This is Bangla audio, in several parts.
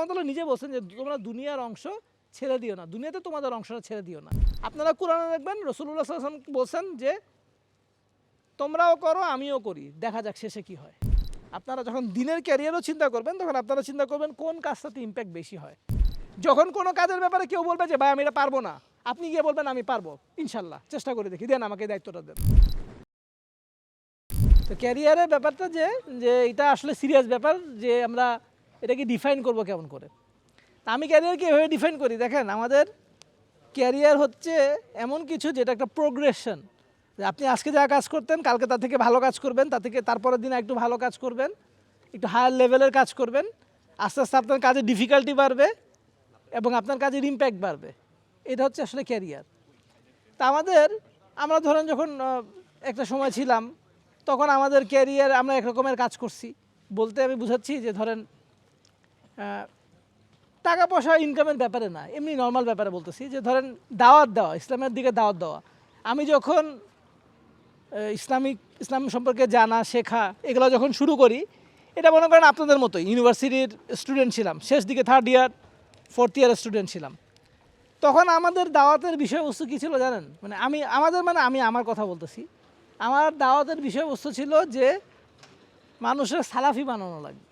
সুবহানাহু নিজে বলছেন যে তোমরা দুনিয়ার অংশ ছেড়ে দিও না। দুনিয়াতে তোমাদের অংশটা ছেড়ে দিও না। আপনারা কোরআনে দেখবেন রসুল্লাহ সাল্লাম বলছেন যে, তোমরাও করো, আমিও করি। দেখা যাক শেষে কি হয়। আপনারা যখন দিনের ক্যারিয়ারও চিন্তা করবেন, তখন আপনারা চিন্তা করবেন কোন কাজটাতে ইম্প্যাক্ট বেশি হয়। যখন কোনো কাজের ব্যাপারে কেউ বলবে যে, ভাই, আমি এটা পারব না। আপনি গিয়ে বলবেন, আমি পারব। ইনশাল্লাহ চেষ্টা করে দেখি। দেন আমাকে দায়িত্বটা দেন। তো ক্যারিয়ারের ব্যাপারটা যে যে এটা আসলে সিরিয়াস ব্যাপার যে আমরা এটাকে ডিফাইন করব কেমন করে? তা আমি ক্যারিয়ারকে এভাবে ডিফাইন করি। দেখেন, আমাদের ক্যারিয়ার হচ্ছে এমন কিছু যেটা একটা প্রোগ্রেশন আপনি আজকে যা কাজ করতেন, কালকে তার থেকে ভালো কাজ করবেন, তার থেকে তারপরের দিন একটু ভালো কাজ করবেন, একটু হায়ার লেভেলের কাজ করবেন, আস্তে আস্তে আপনার কাজে ডিফিকাল্টি বাড়বে এবং আপনার কাজের ইম্প্যাক্ট বাড়বে। এটা হচ্ছে আসলে ক্যারিয়ার তা আমাদের, আমরা ধরেন যখন একটা সময় ছিলাম, তখন আমাদের ক্যারিয়ার আমরা এক রকমের কাজ করছি। বলতে আমি বুঝাচ্ছি যে ধরেন টাকা পয়সা ইনকামের ব্যাপারে না, এমনি নর্মাল ব্যাপারে বলতেছি যে ধরেন দাওয়াত দেওয়া, ইসলামের দিকে দাওয়াত দেওয়া। আমি যখন ইসলামিক, ইসলাম সম্পর্কে জানা, শেখা, এগুলো যখন শুরু করি, এটা মনে করেন আপনাদের মতোই ইউনিভার্সিটির স্টুডেন্ট ছিলাম, শেষ দিকে থার্ড ইয়ার ফোর্থ ইয়ারের স্টুডেন্ট ছিলাম। তখন আমাদের দাওয়াতের বিষয়বস্তু কী ছিল জানেন? মানে আমি, আমাদের মানে আমি আমার কথা বলতেছি। আমার দাওয়াতের বিষয়বস্তু ছিল যে মানুষের সালাফি বানানো লাগবে।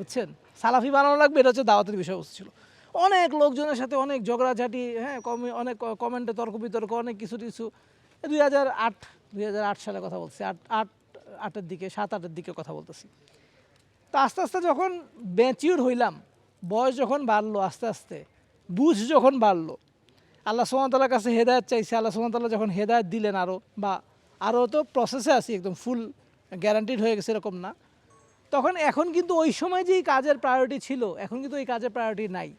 বুঝছেন? সালাফি বানানো লাগবে, এটা হচ্ছে দাওয়াতের বিষয়বস্তু ছিল অনেক লোকজনের সাথে অনেক ঝগড়াঝাটি হ্যাঁ কমে, অনেক কমেন্টে তর্ক বিতর্ক অনেক কিছু কিছু দুই হাজার আট, দুই হাজার আট সালে কথা বলছি, আট আট, আটের দিকে, সাত, আটের দিকে কথা বলতেছি। তো আস্তে আস্তে যখন ম্যাচিউর হইলাম, বয়স যখন বাড়লো আস্তে আস্তে, বুঝ যখন বাড়লো, আল্লাহ সুমতালার কাছে হেদায়ত চাইছে, আল্লাহ সুমতাল্লাহ যখন হেদায়ত দিলেন আরও বা আরও তো প্রসেসে আছি, একদম ফুল গ্যারান্টিড হয়ে গেছে, এরকম না। তখন এখন কিন্তু ওই সময় যেই কাজের প্রায়োরিটি ছিল, এখন কিন্তু ওই কাজের প্রায়োরিটি নাই।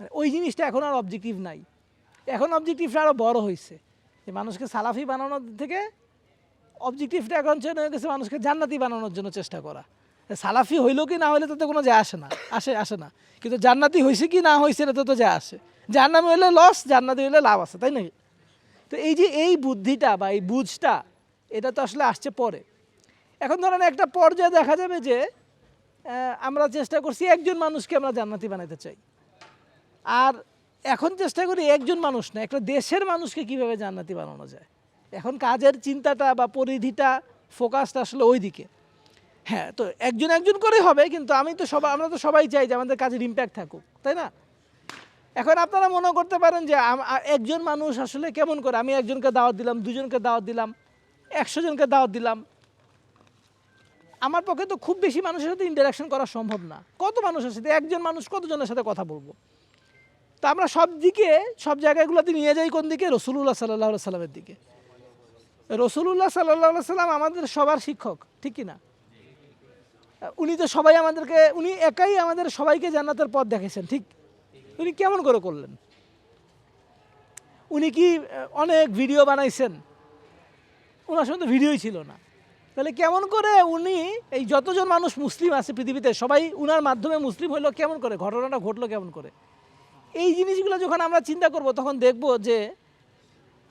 মানে ওই জিনিসটা এখন আর অবজেক্টিভ নাই। এখন অবজেক্টিভটা আরও বড় হয়েছে যে মানুষকে সালাফি বানানোর থেকে অবজেক্টিভটা এখন হয়ে গেছে মানুষকে জান্নাতি বানানোর জন্য চেষ্টা করা। সালাফি হইল কি না হইলে তাতে কোনো যায় আসে না, আসে আসে না। কিন্তু জান্নাতি হয়েছে কি না হয়েছে এটাতে তো যায় আসে। জান্নামি হইলে লস জান্নাতি হইলে লাভ আছে, তাই নাকি তো এই যে এই বুদ্ধিটা বা এই বুঝটা, এটা তো আসলে আসছে পরে। এখন ধরেন একটা পর্যায়ে দেখা যাবে যে আমরা চেষ্টা করছি একজন মানুষকে আমরা জান্নাতি বানাইতে চাই। আর এখন চেষ্টা করি একজন মানুষ না, একটা দেশের মানুষকে কীভাবে জান্নাতি বানানো যায়? এখন কাজের চিন্তাটা বা পরিধিটা ফোকাসটা আসলে ওই দিকে হ্যাঁ তো একজন একজন করে হবে, কিন্তু আমি তো সবাই আমরা তো সবাই চাই যে আমাদের কাজের ইম্প্যাক্ট থাকুক, তাই না? এখন আপনারা মনে করতে পারেন যে একজন মানুষ আসলে কেমন করে? আমি একজনকে দাওয়াত দিলাম, দুজনকে দাওয়াত দিলাম, একশো জনকে দাওয়াত দিলাম আমার পক্ষে তো খুব বেশি মানুষের সাথে ইন্টারাকশন করা সম্ভব না। কত মানুষের সাথে? একজন মানুষ কতজনের সাথে কথা বলব? তা আমরা সব দিকে, সব জায়গাগুলোতে নিয়ে যাই কোন দিকে? রসুল্লাহ সাল্লাহ সাল্লামের দিকে। রসুল্লাহ সাল্লাহ সাল্লাম আমাদের সবার শিক্ষক, ঠিক কি না উনি তো সবাই আমাদেরকে, উনি একাই আমাদের সবাইকে জান্নাতের পথ দেখেছেন ঠিক? উনি কেমন করে করলেন? উনি কি অনেক ভিডিও বানাইছেন? ওনার সঙ্গে তো ভিডিওই ছিল না। তাহলে কেমন করে উনি এই যতজন মানুষ মুসলিম আছে পৃথিবীতে, সবাই উনার মাধ্যমে মুসলিম হইল কেমন করে? ঘটনাটা ঘটলো কেমন করে? এই জিনিসগুলো যখন আমরা চিন্তা করব, তখন দেখব যে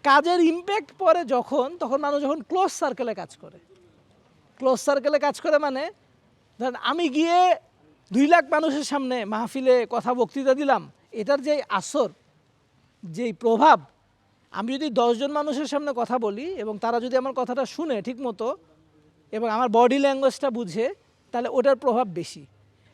কাজের ইম্প্যাক্ট পরে যখন, তখন মানুষ যখন ক্লোজ সার্কেলে কাজ করে। ক্লোজ সার্কেলে কাজ করে মানে ধরেন আমি গিয়ে দুই লাখ মানুষের সামনে মাহফিলে কথা বক্তৃতা দিলাম, এটার যে আসর, যেই প্রভাব, আমি যদি দশজন মানুষের সামনে কথা বলি এবং তারা যদি আমার কথাটা শুনে ঠিক মতো এবং আমার বডি ল্যাঙ্গুয়েজটা বুঝে, তাহলে ওটার প্রভাব বেশি।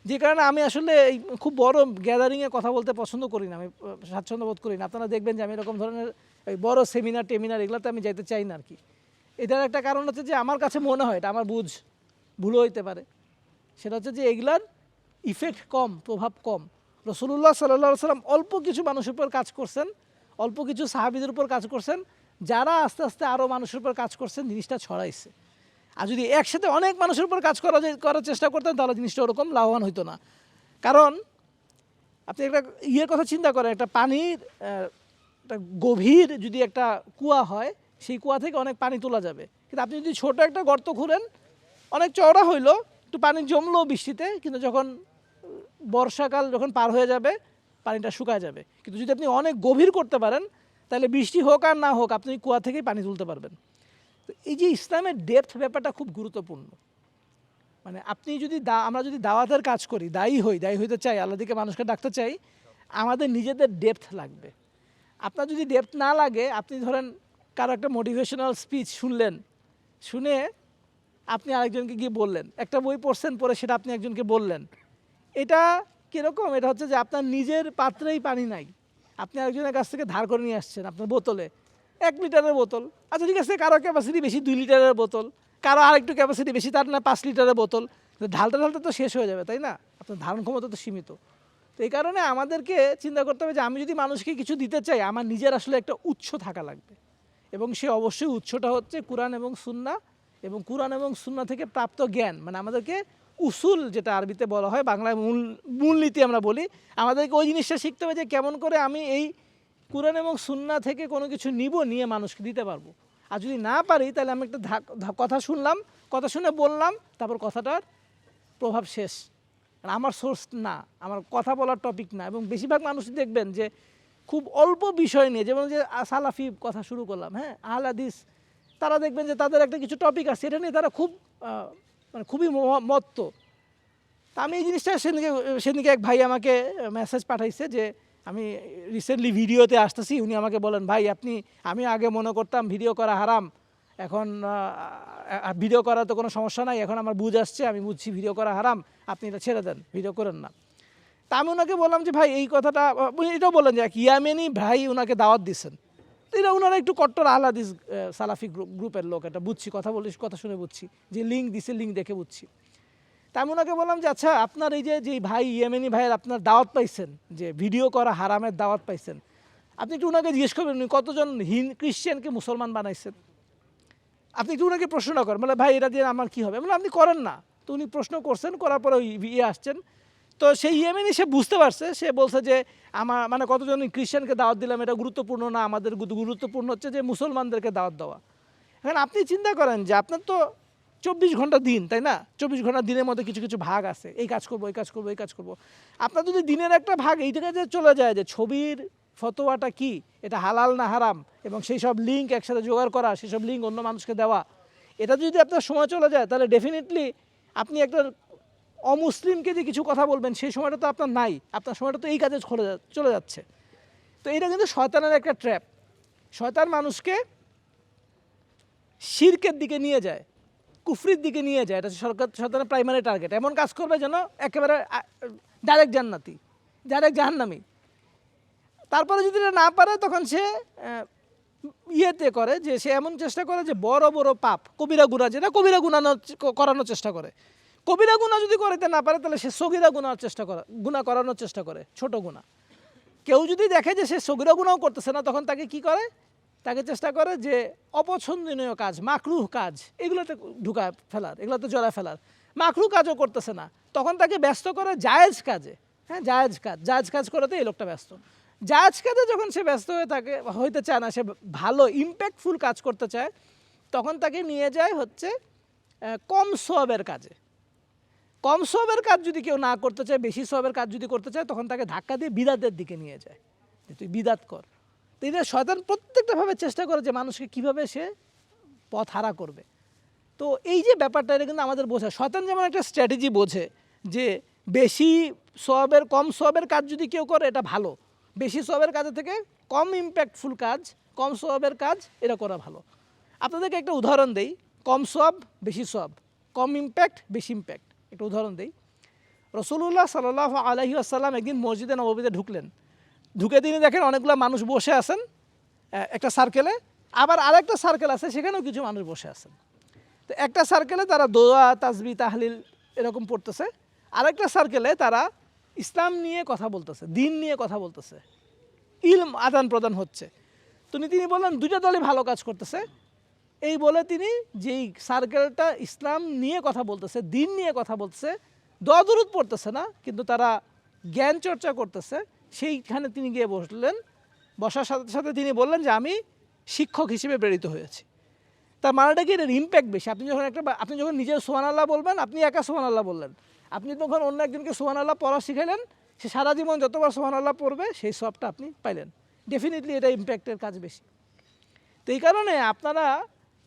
যে কারণে আমি আসলে এই খুব বড় গ্যাদারিংয়ে কথা বলতে পছন্দ করি না, আমি স্বাচ্ছন্দ্য বোধ করি না। আপনারা দেখবেন যে আমি এরকম ধরনের ওই বড় সেমিনার টেমিনার এগুলোতে আমি যাইতে চাই না আর কি এটার একটা কারণ হচ্ছে যে আমার কাছে মনে হয়, এটা আমার বুঝ, ভুলও হইতে পারে। সেটা হচ্ছে যে এগুলার ইফেক্ট কম, প্রভাব কম। রসুল্লাহ সাল্লাহ সাল্লাম অল্প কিছু মানুষের উপর কাজ করছেন, অল্প কিছু সাহাবিদের উপর কাজ করছেন, যারা আস্তে আস্তে আরও মানুষের উপর কাজ করছেন, জিনিসটা ছড়াইছে। আর যদি একসাথে অনেক মানুষের উপর কাজ করা করার চেষ্টা করতেন, তাহলে জিনিসটা ওরকম লাভবান হইতো না। কারণ আপনি একটা ইয়ের কথা চিন্তা করেন, একটা পানির একটা গভীর যদি একটা কুয়া হয়, সেই কুয়া থেকে অনেক পানি তোলা যাবে। কিন্তু আপনি যদি ছোট একটা গর্ত খুঁড়েন, অনেক চওড়া হইল, একটু পানি জমলো বৃষ্টিতে, কিন্তু যখন বর্ষাকাল যখন পার হয়ে যাবে, পানিটা শুকায় যাবে। কিন্তু যদি আপনি অনেক গভীর করতে পারেন, তাহলে বৃষ্টি হোক আর না হোক, আপনি কুয়া থেকেই পানি তুলতে পারবেন। তো এই যে ইসলামের ডেপথ ব্যাপারটা খুব গুরুত্বপূর্ণ। মানে আপনি যদি দা- আমরা যদি দাওয়াতের কাজ করি, দায়ী হই, দায়ী হইতে চাই আল্লাহ দিকে মানুষকে ডাকতে চাই, আমাদের নিজেদের ডেপথ লাগবে। আপনার যদি ডেপথ না লাগে, আপনি ধরেন কারও একটা মোটিভেশনাল স্পিচ শুনলেন, শুনে আপনি আরেকজনকে গিয়ে বললেন, একটা বই পড়ছেন পরে সেটা আপনি একজনকে বললেন, এটা কীরকম? এটা হচ্ছে যে আপনার নিজের পাত্রেই পানি নাই। আপনি আরেকজনের কাছ থেকে ধার করে নিয়ে আসছেন আপনার বোতলে। এক লিটারের বোতল। আচ্ছা ঠিক আছে, কারও ক্যাপাসিটি বেশি, দুই লিটারের বোতল। কারও আরেকটু ক্যাপাসিটি বেশি, তার না পাঁচ লিটারের বোতল। ঢালতে ঢালতে তো শেষ হয়ে যাবে, তাই না? আপনার ধারণ ক্ষমতা তো সীমিত। তো এই কারণে আমাদেরকে চিন্তা করতে হবে যে, আমি যদি মানুষকে কিছু দিতে চাই, আমার নিজের আসলে একটা উৎস থাকা লাগবে। এবং সে অবশ্যই উৎসটা হচ্ছে কোরআন এবং সুন্না এবং কোরআন এবং সুন্না থেকে প্রাপ্ত জ্ঞান। মানে আমাদেরকে উসুল, যেটা আরবিতে বলা হয়, বাংলায় মূল, মূলনীতি আমরা বলি, আমাদেরকে ওই জিনিসটা শিখতে হবে যে, কেমন করে আমি এই কোরআন এবং সুন্না থেকে কোনো কিছু নিব, নিয়ে মানুষকে দিতে পারব। আর যদি না পারি, তাহলে আমি একটা কথা শুনলাম, কথা শুনে বললাম, তারপর কথাটার প্রভাব শেষ। আমার সোর্স না, আমার কথা বলার টপিক না। এবং বেশিরভাগ মানুষ দেখবেন যে খুব অল্প বিষয় নিয়ে, যেমন যে সালাফি কথা শুরু করলাম হ্যাঁ আহল হাদিস, তারা দেখবেন যে তাদের একটা কিছু টপিক আছে, এটা নিয়ে তারা খুব মানে খুবই মত্ত। তা আমি এই জিনিসটা সেদিকে সেদিকে এক ভাই আমাকে মেসেজ পাঠাইছে যে আমি রিসেন্টলি ভিডিওতে আসতেছি, উনি আমাকে বলেন, ভাই, আপনি, আমি আগে মনে করতাম ভিডিও করা হারাম, এখন ভিডিও করা তো কোনো সমস্যা নাই, এখন আমার বুঝ আসছে, আমি বুঝছি ভিডিও করা হারাম, আপনি এটা ছেড়ে দেন ভিডিও করেন না। তা আমি ওনাকে বললাম যে, ভাই, এই কথাটা, উনি এটাও বললেন যে, এক ইয়ামেনি ভাই ওনাকে দাওয়াত দিচ্ছেন এটা ওনারা একটু কট্টর আহলাদিস সালাফি গ্রুপের লোক, এটা বুঝছি, কথা বলি কথা শুনে বুঝছি, যে লিঙ্ক দিছে লিঙ্ক দেখে বুঝছি। তা আমি ওনাকে বললাম যে আচ্ছা আপনার এই যে যে ভাই, ইয়েমেনি ভাইয়ের আপনার দাওয়াত পাইছেন, যে ভিডিও করা হারামের দাওয়াত পাইছেন, আপনি একটু ওনাকে জিজ্ঞেস করবেন, উনি কতজন হিন খ্রিশ্চানকে মুসলমান বানাইছেন? আপনি একটু ওনাকে প্রশ্ন করেন, বলে, ভাই, এটা দিয়ে আমার কী হবে? মানে আপনি করেন না। তো উনি প্রশ্ন করছেন, করার পরে ওই ইয়ে আসছেন। তো সেই ইয়েমেনি, সে বুঝতে পারছে, সে বলছে যে, আমার মানে কতজন খ্রিশ্চানকে দাওয়াত দিলাম, এটা গুরুত্বপূর্ণ না? আমাদের গুরুত্বপূর্ণ হচ্ছে যে, মুসলমানদেরকে দাওয়াত দেওয়া। এখন আপনি চিন্তা করেন যে, আপনার তো চব্বিশ ঘণ্টা দিন, তাই না? চব্বিশ ঘণ্টা দিনের মধ্যে কিছু কিছু ভাগ আছে। এই কাজ করব, এই কাজ করব, এই কাজ করব। আপনার যদি দিনের একটা ভাগ এই জায়গায় যে চলে যায়, যে ছবির ফতোয়াটা কি? এটা হালাল না হারাম? এবং সেই সব লিঙ্ক একসাথে জোগাড় করা, সেই সব লিঙ্ক অন্য মানুষকে দেওয়া। এটা যদি আপনার সময় চলে যায়, তাহলে ডেফিনেটলি আপনি একটা অমুসলিমকে যে কিছু কথা বলবেন, সেই সময়টা তো আপনার নাই। আপনার সময়টা তো এই কাজে চলে যাচ্ছে। তো এটা কিন্তু শয়তানের একটা ট্র্যাপ শয়তান মানুষকে শিরকের দিকে নিয়ে যায়। কুফরির দিকে নিয়ে যায়, এটা সরকার শয়তানের প্রাইমারি টার্গেট এমন কাজ করবে যেন একেবারে ডাইরেক্ট জান্নাতি ডাইরেক্ট জাহান্নামি। তারপরে যদি এটা না পারে, তখন সে ইয়েতে করে যে, সে এমন চেষ্টা করে যে, বড় বড় পাপ, কবিরা গুণা যেটা কবিরা গুণানোর চ- করানোর চেষ্টা করে। কবিরা গুণা যদি করাতে না পারে, তাহলে সে সগিরা গুণার চেষ্টা করে গুণা করানোর চেষ্টা করে, ছোট গুণা কেউ যদি দেখে যে সে সগিরা গুণাও করতেছে না, তখন তাকে কি করে? তাকে চেষ্টা করে যে অপছন্দনীয় কাজ, মাকরুহ কাজ, এগুলোতে ঢুকা ফেলার, এগুলোতে জড়ায় ফেলার। মাকরু কাজও করতেছে না। তখন তাকে ব্যস্ত করে জায়েজ কাজে। হ্যাঁ জায়েজ কাজ জায়েজ কাজ করাতে এই লোকটা ব্যস্ত। জায়েজ কাজে যখন সে ব্যস্ত হয়ে থাকে হইতে চায় না, সে ভালো ইম্প্যাক্টফুল কাজ করতে চায়, তখন তাকে নিয়ে যায় হচ্ছে কম সোয়াবের কাজে। কম সবের কাজ যদি কেউ না করতে চায়, বেশি সবের কাজ যদি করতে চায়, তখন তাকে ধাক্কা দিয়ে বিদাতের দিকে নিয়ে যায়। তুই বিদাত কর। তো এটা শয়তান প্রত্যেকটাভাবে চেষ্টা করে যে মানুষকে কীভাবে সে পথ হারা করবে। তো এই যে ব্যাপারটা, এটা কিন্তু আমাদের বোঝা। শয়তান যেমন একটা স্ট্র্যাটেজি বোঝে যে বেশি সবের, কম সবের কাজ যদি কেউ করে, এটা ভালো। বেশি সবের কাজের থেকে কম ইম্প্যাক্টফুল কাজ, কম সবের কাজ, এটা করা ভালো। আপনাদেরকে একটা উদাহরণ দেই। কম সব, বেশি সব। কম ইম্প্যাক্ট বেশি ইম্প্যাক্ট একটা উদাহরণ দেই। রসুল্লাহ সাল্লাহ আলহি আসাল্লাম একদিন মসজিদে নবমীতে ঢুকলেন। ঢুকে তিনি দেখেন অনেকগুলো মানুষ বসে আছেন একটা সার্কেলে আবার আরেকটা সার্কেল আছে, সেখানেও কিছু মানুষ বসে আছেন। তো একটা সার্কেলে তারা দোয়া, তাজবি, তাহলিল এরকম পড়তেছে। আরেকটা সার্কেলে তারা ইসলাম নিয়ে কথা বলতেছে, দিন নিয়ে কথা বলতেছে। ইলম আদান প্রদান হচ্ছে। তুমি তিনি বললেন, দুইটা দলই ভালো কাজ করতেছে। এই বলে তিনি যেই সার্কেলটা ইসলাম নিয়ে কথা বলতেছে, দিন নিয়ে কথা বলতেছে দদরুদ পড়তেছে না, কিন্তু তারা জ্ঞান চর্চা করতেছে। সেইখানে তিনি গিয়ে বসলেন। বসার সাথে সাথে তিনি বললেন যে, আমি শিক্ষক হিসেবে প্রেরিত হয়েছি। তার মানেটা কি? এটার ইম্প্যাক্ট বেশি। আপনি যখন একটা আপনি যখন নিজে সোহান আল্লাহ বলবেন, আপনি একা সোহান আল্লাহ বললেন। আপনি তখন অন্য একজনকে সোহান আল্লাহ পড়া শিখাইলেন, সে সারা জীবন যতবার সোহান আল্লাহ পড়বে, সেই সবটা আপনি পাইলেন। ডেফিনেটলি এটা ইম্প্যাক্টের কাজ বেশি। তো এই কারণে আপনারা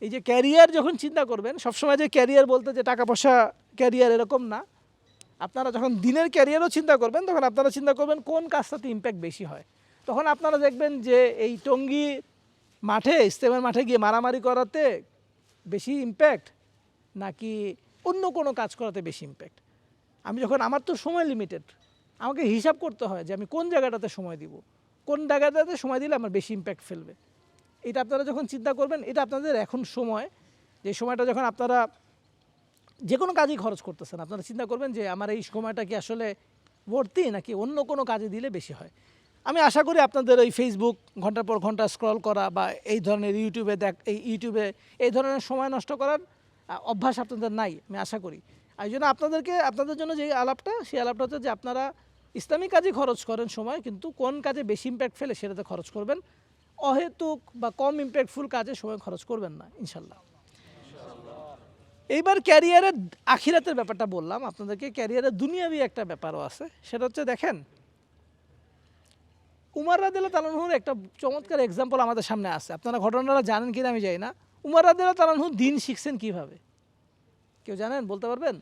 এই যে ক্যারিয়ার যখন চিন্তা করবেন, সবসময় যে ক্যারিয়ার বলতে যে টাকা পয়সা ক্যারিয়ার এরকম না আপনারা যখন দিনের ক্যারিয়ারও চিন্তা করবেন, তখন আপনারা চিন্তা করবেন কোন কাজটাতে ইম্প্যাক্ট বেশি হয়। তখন আপনারা দেখবেন যে এই টঙ্গি মাঠে ইস্তেমার মাঠে গিয়ে মারামারি করাতে বেশি ইম্প্যাক্ট নাকি অন্য কোনো কাজ করাতে বেশি ইম্প্যাক্ট আমি যখন, আমার তো সময় লিমিটেড আমাকে হিসাব করতে হয় যে আমি কোন জায়গাটাতে সময় দিব। কোন জায়গাটাতে সময় দিলে আমার বেশি ইম্প্যাক্ট ফেলবে? এটা আপনারা যখন চিন্তা করবেন, এটা আপনাদের এখন সময়। যে সময়টা যখন আপনারা যে কোনো কাজেই খরচ করতেছেন। আপনারা চিন্তা করবেন যে, আমার এই সময়টা কি আসলে ভর্তি নাকি অন্য কোনো কাজে দিলে বেশি হয়? আমি আশা করি আপনাদের ওই ফেসবুক ঘণ্টার পর ঘণ্টা স্ক্রল করা বা এই ধরনের ইউটিউবে দেখ, এই ইউটিউবে এই ধরনের সময় নষ্ট করার অভ্যাস আপনাদের নাই, আমি আশা করি। এই জন্য আপনাদেরকে, আপনাদের জন্য যে আলাপটা, সেই আলাপটা হচ্ছে যে, আপনারা ইসলামিক কাজে খরচ করেন সময়, কিন্তু কোন কাজে বেশি ইম্প্যাক্ট ফেলে সেটাতে খরচ করবেন। অহেতুক বা কম ইম্প্যাক্টফুল কাজে সময় খরচ করবেন না, ইনশাল্লাহ। এইবার ক্যারিয়ারের আখিরাতের ব্যাপারটা বললাম, আপনাদেরকে ক্যারিয়ারের দুনিয়াবি একটা ব্যাপারও আছে, সেটা হচ্ছে দেখেন, উমার রাদিল্লা তালানহুর একটা চমৎকার এক্সাম্পল আমাদের সামনে আছে। আপনারা ঘটনাটা জানেন কিনা আমি জানি না। উমার রাদিল্লা তালানহু দিন শিখছেন কীভাবে? কেউ জানেন? বলতে পারবেন?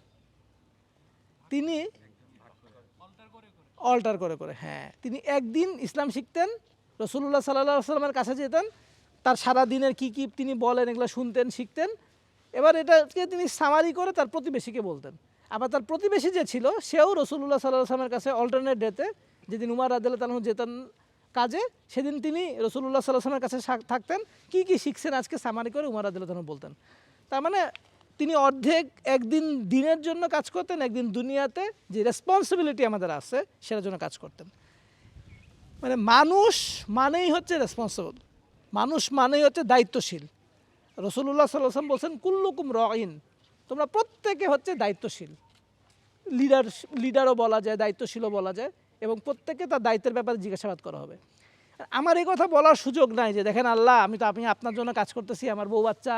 তিনি অল্টার করে করে হ্যাঁ তিনি একদিন ইসলাম শিখতেন রসুল্লাহ সাল্লাহ সাল্লামের কাছে যেতেন, তার সারা দিনের কী কী তিনি বলেন, এগুলো শুনতেন, শিখতেন এবার এটাকে তিনি সামারি করে তার প্রতিবেশীকে বলতেন। আবার তার প্রতিবেশী যে ছিল, সেও রসুল্লাহ সাল্লাহ সাল্লামের কাছে অল্টারনেট ডেতে যেদিন উমার রাদিল্লাহ তালহু যেতেন কাজে, সেদিন তিনি রসুল্লাহ সাল্লাহ সাল্লামের কাছে থাকতেন, কি কি শিখছেন আজকে সামারি করে উমার রাদিল্লাহ তালহু বলতেন। তার মানে তিনি অর্ধেক একদিন দিনের জন্য কাজ করতেন, একদিন দুনিয়াতে যে রেসপন্সিবিলিটি আমাদের আছে, সেটার জন্য কাজ করতেন। মানে মানুষ মানেই হচ্ছে রেসপন্সিবল মানুষ মানেই হচ্ছে দায়িত্বশীল। রসুল্লাহ সাল্লাম বলছেন, কুল্লুকুম রইন তোমরা প্রত্যেকে হচ্ছে দায়িত্বশীল। লিডার লিডারও বলা যায়, দায়িত্বশীলও বলা যায় এবং প্রত্যেকে তার দায়িত্বের ব্যাপারে জিজ্ঞাসাবাদ করা হবে। আমার এই কথা বলার সুযোগ নাই যে, দেখেন আল্লাহ, আমি তো আপনি আপনার জন্য কাজ করতেছি, আমার বউ বাচ্চা,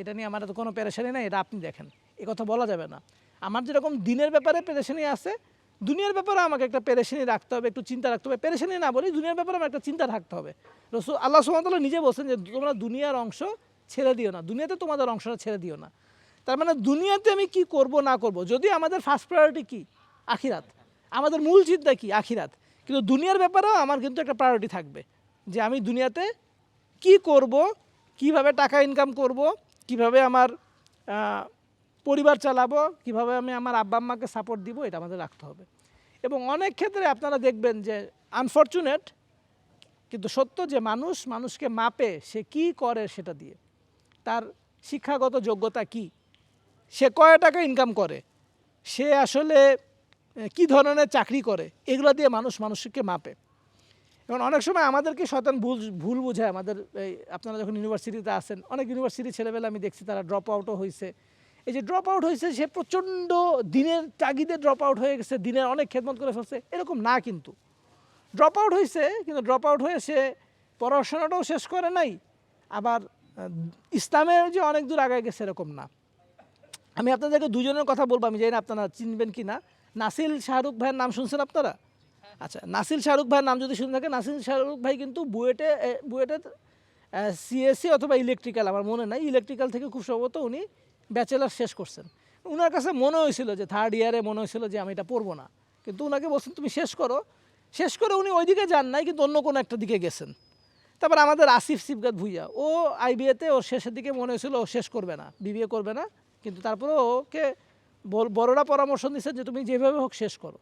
এটা নিয়ে আমার তো কোনো পেরেশানি নাই, এটা আপনি দেখেন। এ কথা বলা যাবে না। আমার যেরকম দিনের ব্যাপারে পেরেশানি আছে, দুনিয়ার ব্যাপারে আমাকে একটা পেরেশানি রাখতে হবে, একটু চিন্তা রাখতে হবে। পেরেশানি না বলি, দুনিয়ার ব্যাপারে আমার একটা চিন্তা রাখতে হবে। রসুল, আল্লাহ সুমতাল্লাহ নিজে বলছেন যে, তোমরা দুনিয়ার অংশ ছেড়ে দিও না, দুনিয়াতে তোমাদের অংশটা ছেড়ে দিও না। তার মানে দুনিয়াতে আমি কি করব, না করব? যদি আমাদের ফার্স্ট প্রায়োরিটি কি? আখিরাত। আমাদের মূল চিন্তা কি? আখিরাত। কিন্তু দুনিয়ার ব্যাপারেও আমার কিন্তু একটা প্রায়োরিটি থাকবে, যে আমি দুনিয়াতে কি করব, কীভাবে টাকা ইনকাম করব, কীভাবে আমার পরিবার চালাবো, কীভাবে আমি আমার আব্বা আম্মাকে সাপোর্ট দিব, এটা আমাদের রাখতে হবে। এবং অনেক ক্ষেত্রে আপনারা দেখবেন যে আনফর্চুনেট কিন্তু সত্য যে মানুষ, মানুষকে মাপে সে কি করে সেটা দিয়ে। তার শিক্ষাগত যোগ্যতা কি? সে কয় টাকা ইনকাম করে? সে আসলে কি ধরনের চাকরি করে? এগুলো দিয়ে মানুষ মানুষকে মাপে। এবং অনেক সময় আমাদেরকে শয়তান ভুল ভুল বোঝায়। আমাদের, এই, আপনারা যখন ইউনিভার্সিটিতে আসেন অনেক ইউনিভার্সিটি ছেলেবেলা আমি দেখছি তারা ড্রপ আউটও হয়েছে এই যে ড্রপ আউট হয়েছে সে প্রচণ্ড দিনের তাগিদে ড্রপ আউট হয়ে গেছে, দিনের অনেক খেদমত করে ফেলছে। এরকম না কিন্তু। ড্রপ আউট হয়েছে কিন্তু ড্রপ আউট হয়ে সে পড়াশোনাটাও শেষ করে নাই। আবার ইসলামের যে অনেক দূর আগায় গেছে এরকম না। আমি আপনাদেরকে দুজনের কথা বলব, আমি জানি আপনারা চিনবেন কি না। নাসিল শাহরুখ ভাইয়ের নাম শুনছেন আপনারা? আচ্ছা নাসিল শাহরুখ ভাইয়ের নাম যদি শুনে থাকে নাসিল শাহরুখ ভাই কিন্তু বুয়েটে বুয়েটে সিএসসি অথবা ইলেকট্রিক্যাল আমার মনে নাই। ইলেকট্রিক্যাল থেকে খুব সম্ভবত উনি ব্যাচেলার শেষ করছেন। ওনার কাছে মনে হয়েছিল যে থার্ড ইয়ারে মনে হয়েছিল যে আমি এটা পড়ব না। কিন্তু ওনাকে বলছেন, তুমি শেষ করো। শেষ করে উনি ওইদিকে যান নাই, কিন্তু অন্য কোনো একটা দিকে গেছেন। তারপর আমাদের আসিফ সিফগাত ভুইয়া, ও আইবিএতে ওর শেষের দিকে মনে হয়েছিল ও শেষ করবে না, বিবিএ করবে না, কিন্তু তারপরে ওকে বড়রা পরামর্শ দিচ্ছে যে তুমি যেভাবে হোক শেষ করো।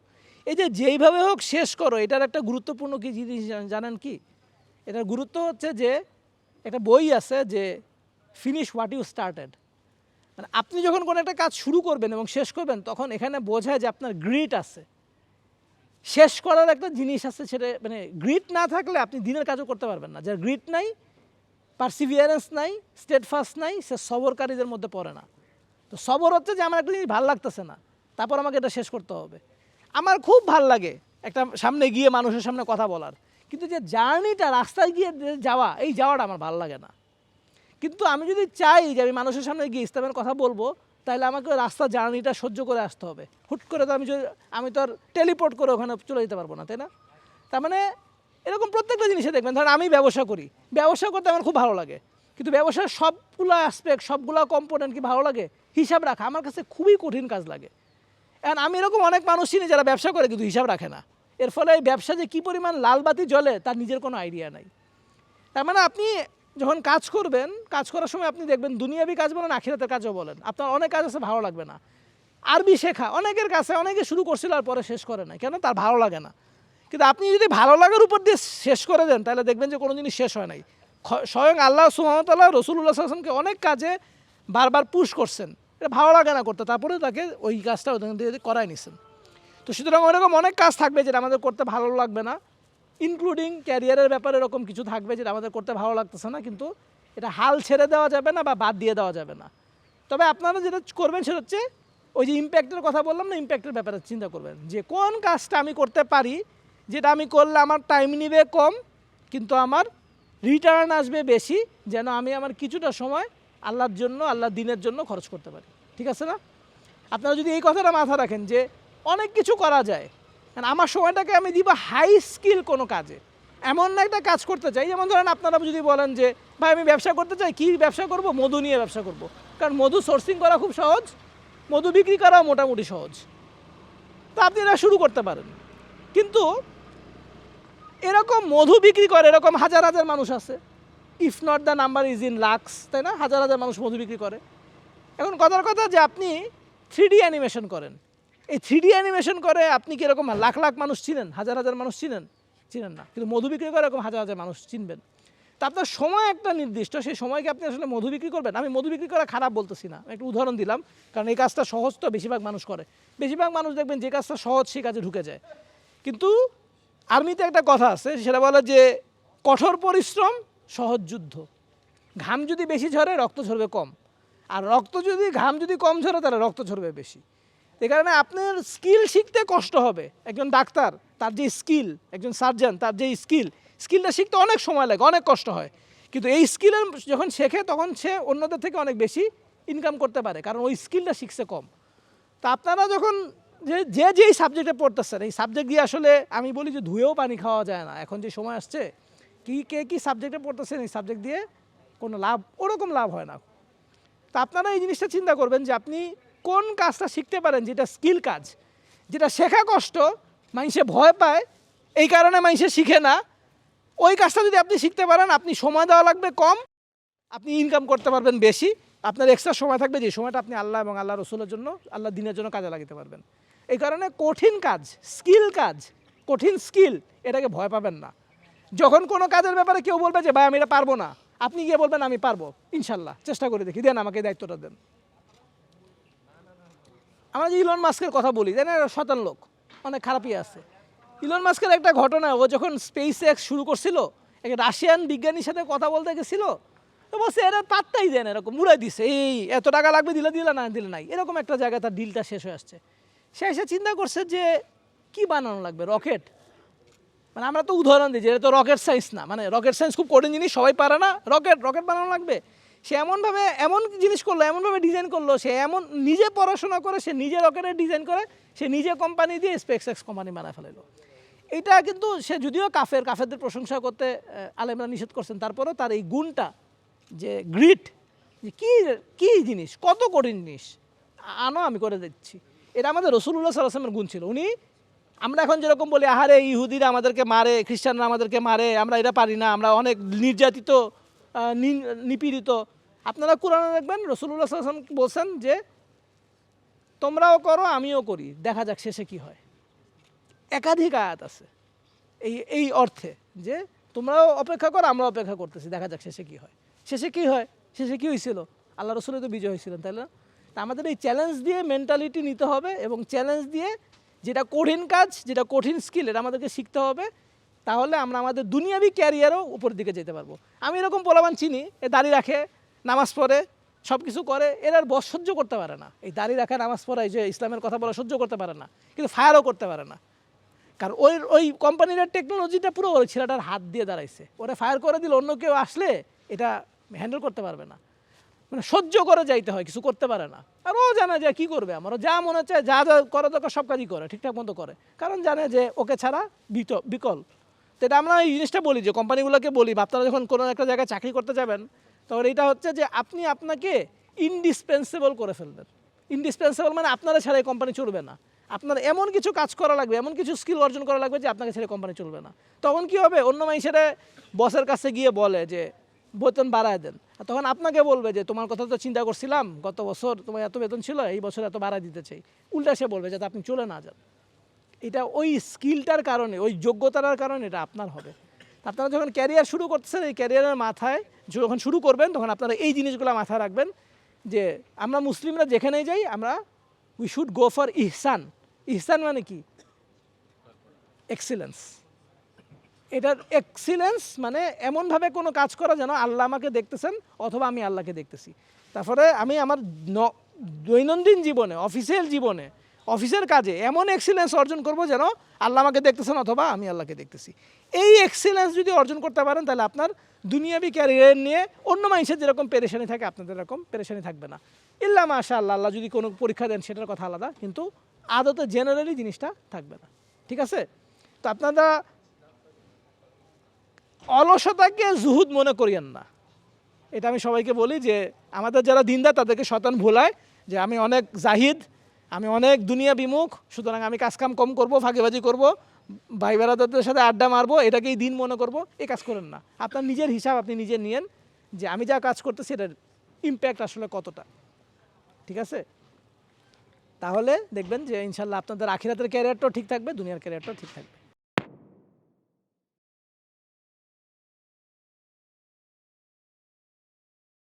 এই যে যেইভাবে হোক শেষ করো, এটার একটা গুরুত্বপূর্ণ কি জিনিস জান- জানেন কি? এটার গুরুত্ব হচ্ছে যে একটা বই আছে যে ফিনিশ হোয়াট ইউ স্টার্টেড। মানে আপনি যখন কোনো একটা কাজ শুরু করবেন এবং শেষ করবেন, তখন এখানে বোঝায় যে আপনার গ্রিট আছে। শেষ করার একটা জিনিস আছে, সেটা মানে গ্রিট না থাকলে আপনি দিনের কাজও করতে পারবেন না। যার গ্রিট নাই পারসিভিয়ারেন্স নাই স্টেটফাস্ট নাই, সে সবরকারীদের মধ্যে পড়ে না। তো সবর হচ্ছে যে আমার একটা জিনিস ভালো লাগতেছে না, তারপর আমাকে এটা শেষ করতে হবে। আমার খুব ভালো লাগে একটা সামনে গিয়ে মানুষের সামনে কথা বলার। কিন্তু যে জার্নিটা রাস্তায় গিয়ে যাওয়া, এই যাওয়াটা আমার ভালো লাগে না। কিন্তু আমি যদি চাই যে আমি মানুষের সামনে গিয়ে ইসলামের কথা বলব তাহলে আমাকে রাস্তা জার্নিটা সহ্য করে আসতে হবে। হুট করে তো আমি আমি তো আর টেলিপোর্ট করে ওখানে চলে যেতে পারব না, তাই না? তার মানে এরকম প্রত্যেকটা জিনিসে দেখবেন, ধরেন আমি ব্যবসা করি। ব্যবসা করতে আমার খুব ভালো লাগে। কিন্তু ব্যবসার সবগুলো অ্যাসপেক্ট সবগুলো কম্পোনেন্ট কি ভালো লাগে? হিসাব রাখা আমার কাছে খুবই কঠিন কাজ লাগে। এখন আমি এরকম অনেক মানুষ চিনি যারা ব্যবসা করে কিন্তু হিসাব রাখে না। এর ফলে এই ব্যবসা যে কী পরিমাণ লালবাতি জ্বলে তার নিজের কোনো আইডিয়া নাই। তার মানে আপনি যখন কাজ করবেন, কাজ করার সময় আপনি দেখবেন দুনিয়াবি কাজ বলেন, আখিরাতের কাজও বলেন। আপনার অনেক কাজ আছে, ভালো লাগবে না। আরবি শেখা, অনেকের কাছে অনেকে শুরু করছিল আর পরে শেষ করে না কেন? তার ভালো লাগে না। কিন্তু আপনি যদি ভালো লাগার উপর দিয়ে শেষ করে দেন, তাহলে দেখবেন যে কোনো জিনিস শেষ হয় নাই। স্বয়ং আল্লাহ সুহামতাল্লাহ রসুল্লাহ আসলামকে অনেক কাজে বারবার পুশ করছেন। এটা ভালো লাগে না করতে তারপরে তাকে ওই কাজটা ওদের থেকে করাই নিছেন। তো সুতরাং ওরকম অনেক কাজ থাকবে যেটা আমাদের করতে ভালো লাগবে না। ইনক্লুডিং ক্যারিয়ারের ব্যাপারে এরকম কিছু থাকবে যেটা আমাদের করতে ভালো লাগতেছে না, কিন্তু এটা হাল ছেড়ে দেওয়া যাবে না বা বাদ দিয়ে দেওয়া যাবে না। তবে আপনারা যেটা করবেন সেটা হচ্ছে ওই যে ইম্প্যাক্টের কথা বললাম না ইম্প্যাক্টের ব্যাপারে চিন্তা করবেন যে কোন কাজটা আমি করতে পারি যেটা আমি করলে আমার টাইম নিবে কম, কিন্তু আমার রিটার্ন আসবে বেশি, যেন আমি আমার কিছুটা সময় আল্লাহর জন্য, আল্লাহর দিনের জন্য খরচ করতে পারি। ঠিক আছে না? আপনারা যদি এই কথাটা মাথা রাখেন যে অনেক কিছু করা যায় কারণ আমার সময়টাকে আমি দিব হাই স্কিল কোনো কাজে। এমন না একটা কাজ করতে চাই, যেমন ধরেন আপনারা যদি বলেন যে, ভাই, আমি ব্যবসা করতে চাই, কী ব্যবসা করব? মধু নিয়ে ব্যবসা করব। কারণ মধু সোর্সিং করা খুব সহজ, মধু বিক্রি করাও মোটামুটি সহজ। তো আপনি এটা শুরু করতে পারেন। কিন্তু এরকম মধু বিক্রি করে এরকম হাজার হাজার মানুষ আছে। If not the number is in lakhs তাই না? হাজার হাজার মানুষ মধু বিক্রি করে। এখন কথার কথা যে আপনি থ্রি অ্যানিমেশন করেন। এই থ্রি ডি অ্যানিমেশন করে আপনি কি এরকম লাখ লাখ মানুষ চিনেন? হাজার হাজার মানুষ চিনেন? চিনেন না। কিন্তু মধু বিক্রি করে এরকম হাজার হাজার মানুষ চিনবেন। তা আপনার সময় একটা নির্দিষ্ট, সেই সময়কে আপনি আসলে মধু বিক্রি করবেন। আমি মধু বিক্রি করা খারাপ বলতেছি না। একটা উদাহরণ দিলাম। কারণ এই কাজটা সহজ তো বেশিরভাগ মানুষ করে। বেশিরভাগ মানুষ দেখবেন যে কাজটা সহজ সেই কাজে ঢুকে যায়। কিন্তু আর্মিতে একটা কথা আছে, সেটা বলে যে কঠোর পরিশ্রম, সহজ যুদ্ধ। ঘাম যদি বেশি ঝরে, রক্ত ঝরবে কম। আর রক্ত যদি, ঘাম যদি কম ঝরে, তাহলে রক্ত ঝরবে বেশি। এই কারণে আপনার স্কিল শিখতে কষ্ট হবে। একজন ডাক্তার, তার যে স্কিল, একজন সার্জন, তার যে স্কিল, স্কিলটা শিখতে অনেক সময় লাগে, অনেক কষ্ট হয়। কিন্তু এই স্কিলের যখন শেখে, তখন সে অন্যদের থেকে অনেক বেশি ইনকাম করতে পারে, কারণ ওই স্কিলটা শিখছে কম। তা আপনারা যখন যে যে যেই সাবজেক্টে পড়তেছেন, এই সাবজেক্ট দিয়ে আসলে আমি বলি যে ধুয়েও পানি খাওয়া যায় না। এখন যে সময় আসছে, কি, কে, কি সাবজেক্টে পড়তেছেন, এই সাবজেক্ট দিয়ে কোনো লাভ, ওরকম লাভ হয় না। তা আপনারা এই জিনিসটা চিন্তা করবেন যে আপনি কোন কাজটা শিখতে পারেন যেটা স্কিল কাজ, যেটা শেখা কষ্ট, মানুষে ভয় পায়, এই কারণে মানুষে শিখে না, ওই কাজটা যদি আপনি শিখতে পারেন, আপনি সময় দেওয়া লাগবে কম, আপনি ইনকাম করতে পারবেন বেশি, আপনার এক্সট্রা সময় থাকবে যে সময়টা আপনি আল্লাহ এবং আল্লাহ রসুলের জন্য, আল্লাহ দিনের জন্য কাজে লাগাতে পারবেন। এই কারণে কঠিন কাজ, স্কিল কাজ, কঠিন স্কিল, এটাকে ভয় পাবেন না। যখন কোনো কাজের ব্যাপারে কেউ বলবে যে, ভাই, আমি এটা পারব না। আপনি গিয়ে বলবেন, আমি পারব। ইনশাল্লাহ, চেষ্টা করে দেখি, দেন আমাকে দায়িত্বটা দেন। আমরা যে ইলন মাস্কের কথা বলি, জানেন এরা শতান লোক, অনেক খারাপই আছে। ইলন মাস্কের একটা ঘটনা, ও যখন স্পেস এক্স শুরু করছিল এক রাশিয়ান বিজ্ঞানীর সাথে কথা বলতে গেছিল, তো বলছে, এরা পাত্তাই দেন এরকম মুড়াই দিছে। এই, এত টাকা লাগবে, দিলে দিলে না, দিলে নাই। এরকম একটা জায়গায় তার ডিলটা শেষ হয়ে আসছে। সে এসে চিন্তা করছে যে, কি বানানো লাগবে? রকেট? মানে আমরা তো উদাহরণ দিই যে, এটা তো রকেট সায়েন্স না। মানে রকেট সায়েন্স খুব কঠিন জিনিস, সবাই পারে না। রকেট রকেট বানানো লাগবে? সে এমনভাবে, এমন জিনিস করল, এমনভাবে ডিজাইন করল, সে এমন নিজে পড়াশোনা করে, সে নিজে রকেটের ডিজাইন করে, সে নিজে কোম্পানি দিয়ে স্পেক্স এক্স কোম্পানি বানায় ফেলাইলো এটা কিন্তু সে যদিও কাফের, কাফেরদের প্রশংসা করতে আলেমরা নিষেধ করছেন, তারপরেও তার এই গুণটা, যে গ্রিট যে কী কী জিনিস, কত কঠিন জিনিস, আনো আমি করে দিচ্ছি। এটা আমাদের রসুল্লাহ সাল্লামের গুণ ছিল। উনি, আমরা এখন যেরকম বলি, আহারে, ইহুদিরা আমাদেরকে মারে, খ্রিস্টানরা আমাদেরকে মারে, আমরা এটা পারি না, আমরা অনেক নির্যাতিত নিপীড়িত। আপনারা কোরআনে দেখবেন রসুল্লাহ সাল্লাম বলছেন যে, তোমরাও করো, আমিও করি। দেখা যাক শেষে কি হয়। একাধিক আয়াত আছে। এই এই অর্থে যে, তোমরাও অপেক্ষা করো আমরা অপেক্ষা করতেছি। দেখা যাক শেষে কি হয়। শেষে কি হয়? শেষে কি হয়েছিল আল্লাহ রসুলের তো বিজয় হয়েছিলেন তাই না? তা আমাদের এই চ্যালেঞ্জ দিয়ে মেন্টালিটি নিতে হবে এবং চ্যালেঞ্জ দিয়ে যেটা কঠিন কাজ, যেটা কঠিন স্কিল এটা আমাদেরকে শিখতে হবে। তাহলে আমরা আমাদের দুনিয়াবি ক্যারিয়ারও উপর দিকে যেতে পারব। আমি এরকম পোলাবান চিনি, এ দাড়ি রাখে, নামাজ পড়ে সব কিছু করে, এর আর বস সহ্য করতে পারে না। এই দাড়ি রাখা, নামাজ পড়া, এই যে ইসলামের কথা বলা সহ্য করতে পারে না, কিন্তু ফায়ারও করতে পারে না। কারণ ওই ওই কোম্পানির টেকনোলজিটা পুরো ওই ছেলেটার হাত দিয়ে দাঁড়াইছে। ওরা ফায়ার করে দিলে, অন্য কেউ আসলে এটা হ্যান্ডেল করতে পারবে না। মানে সহ্য করে যাইতে হয়, কিছু করতে পারে না। আর ও জানে যে কি করবে আমার, ও যা মনে হচ্ছে, যা যা করা দরকার সব কাজই করে, ঠিকঠাক মতো করে। কারণ জানে যে ওকে ছাড়া বিকল তো এটা আমরা এই জিনিসটা বলি যে কোম্পানিগুলোকে বলি আপনারা যখন কোনো একটা জায়গায় চাকরি করতে যাবেন, তখন এটা হচ্ছে যে আপনি আপনাকে ইনডিসপেন্সেবল করে ফেলবেন। ইনডিসপেন্সেবল মানে আপনারা ছাড়া এই কোম্পানি চলবে না। আপনার এমন কিছু কাজ করা লাগবে, এমন কিছু স্কিল অর্জন করা লাগবে যে আপনাকে ছেড়ে কোম্পানি চলবে না। তখন কি হবে? অন্য মানুষের বসের কাছে গিয়ে বলে যে, বেতন বাড়ায় দেন। তখন আপনাকে বলবে যে, তোমার কথা তো চিন্তা করছিলাম, গত বছর তোমার এত বেতন ছিল, এই বছর এত বাড়ায় দিতে চাই। উল্টা সে বলবে যাতে আপনি চলে না যান। এটা ওই স্কিলটার কারণে, ওই যোগ্যতার কারণে এটা আপনার হবে। আপনারা যখন ক্যারিয়ার শুরু করতেছেন, এই ক্যারিয়ারের মাথায় যখন শুরু করবেন, তখন আপনারা এই জিনিসগুলো মাথায় রাখবেন যে, আমরা মুসলিমরা যেখানেই যাই, আমরা উই শুড গো ফর ইহসান ইহসান মানে কি? এক্সিলেন্স এটার এক্সিলেন্স মানে এমনভাবে কোনো কাজ করা যেন আল্লাহ আমাকে দেখতেছেন অথবা আমি আল্লাহকে দেখতেছি। তারপরে আমি আমার দৈনন্দিন জীবনে অফিসিয়াল জীবনে অফিসের কাজে এমন এক্সিলেন্স অর্জন করব যেন আল্লাহ আমাকে দেখতেছেন অথবা আমি আল্লাহকে দেখতেছি। এই এক্সিলেন্স যদি অর্জন করতে পারেন, তাহলে আপনার দুনিয়াবি ক্যারিয়ার নিয়ে অন্য মানুষের যেরকম পেরেশানি থাকে, আপনাদের এরকম পেরেশানি থাকবে না। ইল্লা মাশা আল্লাহ আল্লাহ যদি কোনো পরীক্ষা দেন, সেটার কথা আলাদা, কিন্তু আদতে জেনারেলি জিনিসটা থাকবে না। ঠিক আছে? তো আপনারা অলসতাকে জুহুদ মনে করিয়েন না। এটা আমি সবাইকে বলি যে, আমাদের যারা দিনদার, তাদেরকে শতান ভোলায় যে, আমি অনেক জাহিদ আমি অনেক দুনিয়া বিমুখ, সুতরাং আমি কাজকাম কম করব ফাঁকিবাজি করব, ভাই বেড়াদারদের সাথে আড্ডা মারবো, এটাকেই দিন মনে করব, এই কাজ করেন না। আপনার নিজের হিসাব আপনি নিজে নিয়েন যে আমি যা কাজ করতেছি এটার ইম্প্যাক্ট আসলে কতটা। ঠিক আছে? তাহলে দেখবেন যে ইনশাল্লাহ আপনাদের আখিরাতের ক্যারিয়ারটাও ঠিক থাকবে, দুনিয়ার ক্যারিয়ারটাও ঠিক থাকবে।